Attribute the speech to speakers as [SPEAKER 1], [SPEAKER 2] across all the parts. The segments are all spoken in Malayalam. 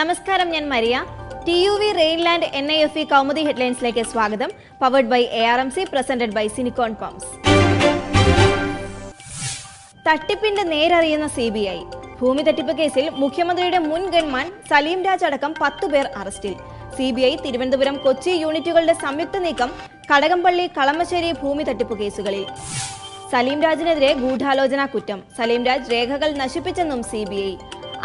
[SPEAKER 1] നമസ്കാരം ഞാൻ Maria T U V Rheinland N I F E Kaumudi ഹെഡ്ലൈൻസിലേക്ക് സ്വാഗതം powered by A R M C presented by സിനിക്കോൺ pumps തട്ടിപ്പിന്റെ നേരറിയുന്ന സി ബി ഐ ഭൂമി തട്ടിപ്പ് കേസിൽ മുഖ്യമന്ത്രിയുടെ മുൻ ഗൺമാൻ സലീം രാജ് അടക്കം പത്തു പേർ അറസ്റ്റിൽ C B I Thiruvananthapuram Kochi യൂണിറ്റുകളുടെ സംയുക്ത നീക്കം കടകംപള്ളി കളമശ്ശേരി ഭൂമി തട്ടിപ്പ് കേസുകളിൽ സലീം രാജിനെതിരെ ഗൂഢാലോചനാ കുറ്റം സലീം രാജ് രേഖകൾ നശിപ്പിച്ചെന്നും സി ബി ഐ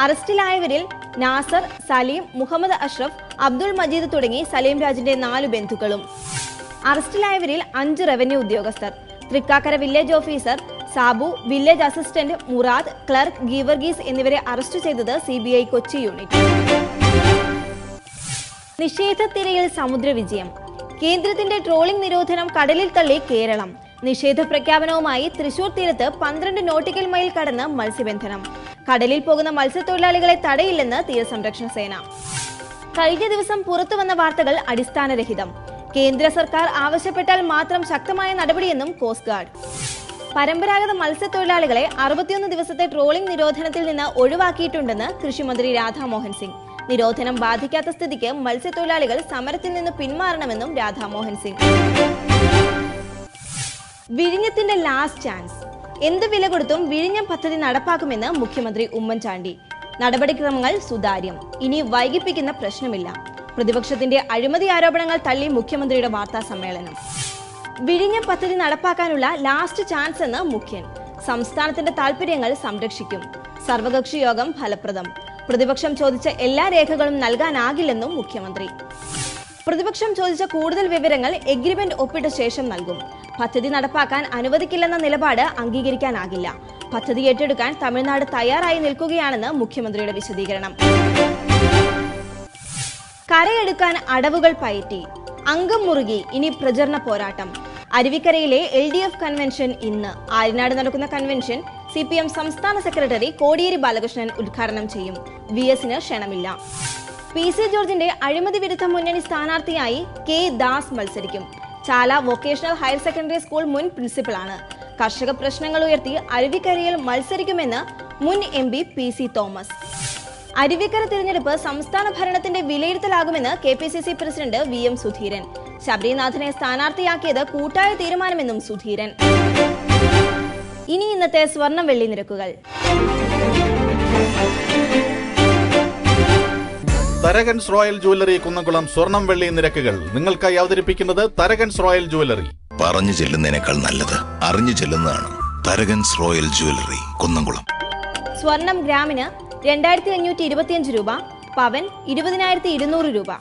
[SPEAKER 1] അറസ്റ്റിലായവരിൽ നാസർ സലീം മുഹമ്മദ് അഷ്റഫ് അബ്ദുൾ മജീദ് തുടങ്ങി സലീം രാജിന്റെ നാലു ബന്ധുക്കളും അറസ്റ്റിലായവരിൽ അഞ്ച് റവന്യൂ ഉദ്യോഗസ്ഥർ Thrikkakara village officer Sabu village assistant Murad clerk Geevarghese എന്നിവരെ അറസ്റ്റ് ചെയ്തത് സി കൊച്ചി യൂണിറ്റ് നിഷേധ തിരയിൽ സമുദ്ര വിജയം കേന്ദ്രത്തിന്റെ ട്രോളിംഗ് നിരോധനം കടലിൽ തള്ളി കേരളം നിഷേധ പ്രഖ്യാപനവുമായി തൃശൂർ തീരത്ത് പന്ത്രണ്ട് നോട്ടിക്കൽ മൈൽ കടന്ന് മത്സ്യബന്ധനം കടലിൽ പോകുന്ന മത്സ്യത്തൊഴിലാളികളെ തടയില്ലെന്ന് തീരസംരക്ഷണ സേന കഴിഞ്ഞ ദിവസം പുറത്തു വന്ന വാർത്തകൾ അടിസ്ഥാനരഹിതം കേന്ദ്ര സർക്കാർ ആവശ്യപ്പെട്ടാൽ മാത്രം ശക്തമായ നടപടിയെന്നും കോസ്റ്റ് ഗാർഡ് പരമ്പരാഗത മത്സ്യത്തൊഴിലാളികളെ അറുപത്തിയൊന്ന് ദിവസത്തെ ട്രോളിംഗ് നിരോധനത്തിൽ നിന്ന് ഒഴിവാക്കിയിട്ടുണ്ടെന്ന് കൃഷിമന്ത്രി രാധാമോഹൻ സിംഗ് നിരോധനം ബാധിക്കാത്ത സ്ഥിതിക്ക് മത്സ്യത്തൊഴിലാളികൾ സമരത്തിൽ നിന്ന് പിന്മാറണമെന്നും രാധാമോഹൻ സിംഗ് വിഴിഞ്ഞത്തിന്റെ ലാസ്റ്റ് ചാൻസ് എന്ത് വില കൊടുത്തും വിഴിഞ്ഞം പദ്ധതി നടപ്പാക്കുമെന്ന് മുഖ്യമന്ത്രി ഉമ്മൻചാണ്ടി നടപടിക്രമങ്ങൾ സുതാര്യം ഇനി വൈകിപ്പിക്കുന്ന പ്രശ്നമില്ല പ്രതിപക്ഷത്തിന്റെ അഴിമതി ആരോപണങ്ങൾ തള്ളി മുഖ്യമന്ത്രിയുടെ വാർത്താ സമ്മേളനം വിഴിഞ്ഞം പദ്ധതി നടപ്പാക്കാനുള്ള ലാസ്റ്റ് ചാൻസ് എന്ന് മുഖ്യൻ സംസ്ഥാനത്തിന്റെ താൽപര്യങ്ങൾ സംരക്ഷിക്കും സർവകക്ഷി യോഗം ഫലപ്രദം പ്രതിപക്ഷം ചോദിച്ച എല്ലാ രേഖകളും നൽകാനാകില്ലെന്നും മുഖ്യമന്ത്രി പ്രതിപക്ഷം ചോദിച്ച കൂടുതൽ വിവരങ്ങൾ എഗ്രിമെന്റ് ഒപ്പിട്ട ശേഷം നൽകും പദ്ധതി നടപ്പാക്കാൻ അനുവദിക്കില്ലെന്ന നിലപാട് അംഗീകരിക്കാനാകില്ല പദ്ധതി ഏറ്റെടുക്കാൻ തമിഴ്നാട് തയ്യാറായി നിൽക്കുകയാണെന്ന് മുഖ്യമന്ത്രിയുടെ വിശദീകരണം കരയെടുക്കാൻ അടവുകൾ പയറ്റി അംഗം മുറുകി ഇനി പ്രചരണ പോരാട്ടം അരുവിക്കരയിലെ എൽ ഡി എഫ് കൺവെൻഷൻ ഇന്ന് ആര്യനാട് നടക്കുന്ന കൺവെൻഷൻ സി പി എം സംസ്ഥാന സെക്രട്ടറി കോടിയേരി ബാലകൃഷ്ണൻ ഉദ്ഘാടനം ചെയ്യും വി എസിന് ക്ഷണമില്ല പി സി ജോർജിന്റെ അഴിമതി വിരുദ്ധ മുന്നണി സ്ഥാനാർത്ഥിയായി കെ ദാസ് മത്സരിക്കും Chala vocational higher secondary school മുൻ പ്രിൻസിപ്പലാണ് കർഷക പ്രശ്നങ്ങൾ ഉയർത്തി അരുവിക്കരയിൽ മത്സരിക്കുമെന്ന് മുൻ M P P C Thomas Aruvikkara തിരഞ്ഞെടുപ്പ് സംസ്ഥാന ഭരണത്തിന്റെ വിലയിരുത്തലാകുമെന്ന് K P C C president V M Sudheeran ശബരിനാഥിനെ സ്ഥാനാർത്ഥിയാക്കിയത് കൂട്ടായ തീരുമാനമെന്നും സുധീരൻ ഇനി ഇന്നത്തെ സ്വർണം വെള്ളി നിരക്കുകൾ
[SPEAKER 2] തരകൻസ് റോയൽ ജുവലറി കുന്നംകുളം സ്വർണം വെള്ളി നിരക്കുകൾ നിങ്ങൾക്കായി അവതരിപ്പിക്കുന്നത് തരകൻസ് റോയൽ ജുവലറി
[SPEAKER 3] പറഞ്ഞു ചെല്ലുന്നതിനേക്കാൾ നല്ലത് അറിഞ്ഞു ചെല്ലുന്നതാണ് തരകൻസ് റോയൽ ജുവലറി കുന്നംകുളം
[SPEAKER 4] സ്വർണം ഗ്രാമിന് രണ്ടായിരത്തി അഞ്ഞൂറ്റി ഇരുപത്തിയഞ്ച് രൂപ പവൻ ഇരുപതിനായിരത്തി ഇരുന്നൂറ് രൂപ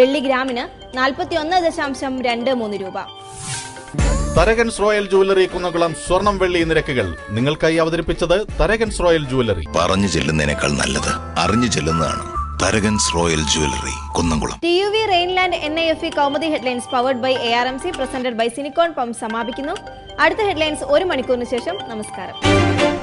[SPEAKER 4] വെള്ളി ഗ്രാമിന് നാൽപ്പത്തി ഒന്ന് ദശാംശം രണ്ട് മൂന്ന് രൂപ
[SPEAKER 2] തരകൻസ് റോയൽ ജുവലറി കുന്നകുളം സ്വർണം വെള്ളി നിരക്കുകൾ നിങ്ങൾക്കായി അവതരിപ്പിച്ചത് തരകൻസ് റോയൽ ജുവലറി
[SPEAKER 3] പറഞ്ഞു ചെല്ലുന്നതിനേക്കാൾ നല്ലത് അറിഞ്ഞു ചെല്ലുന്നതാണ് തരകൻസ് royal jewellery Kunnamkulam
[SPEAKER 1] T U V Rheinland N I F E Kaumudi headlines powered by A R M C presented by Sinicon pump സമാപിക്കുന്നു അടുത്ത ഹെഡ്ലൈൻസ് ഒരു മണിക്കൂറിന് ശേഷം നമസ്കാരം